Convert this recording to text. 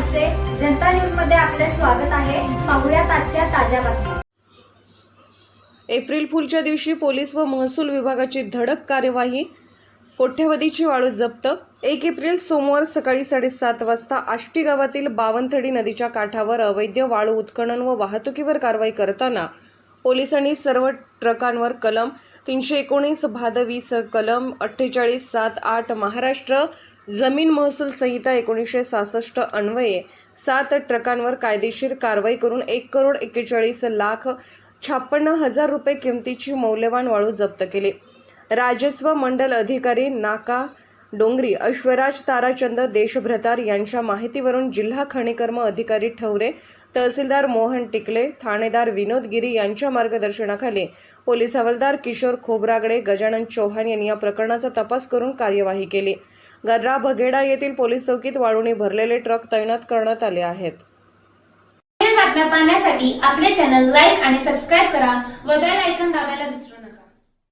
जनता न्यूजमध्ये आपले स्वागत आहे. पाहुयात आजच्या ताज्या बातम्या. एप्रिल फुलच्या दिवशी पोलीस व महसूल विभागाची धडक कार्यवाही कोठ्यवधीची वाळू जप्त. एक एप्रिल सोमवार सकाळी साडेसात वाजता आष्टी गावातील बावनथडी नदीच्या काठावर अवैध वाळू उत्खनन व वाहतुकीवर कारवाई करताना पोलिसांनी सर्व ट्रकांवर कलम तीनशे एकोणीस भादवीस कलम अठ्ठेचाळीस सात आठ महाराष्ट्र जमीन महसूल संहिता एकोणीसशे सहासष्ट अन्वये सात ट्रकांवर कायदेशीर कारवाई करून एक करोड एक्केचाळीस लाख छापन्न हजार रुपये किमतीची मौल्यवान वाळू जप्त केली. राजस्व मंडल अधिकारी नाका डोंगरी अश्वराज ताराचंद देशभ्रतार यांच्या माहितीवरून जिल्हा खनिकर्म अधिकारी ठवरे तहसीलदार मोहन टिकले ठाणेदार विनोद गिरी यांच्या मार्गदर्शनाखाली पोलीस हवालदार किशोर खोबरागडे गजानन चौहान यांनी या प्रकरणाचा तपास करून कार्यवाही केली. गर्रा भगेडा येथील पोलीस चौकीत वाळूने भरलेले ट्रक तैनात करण्यात आले आहेत. बातम्या पाहण्यासाठी आपले चॅनल लाईक आणि सबस्क्राईब करा व बेल ऐकन दाबायला विसरू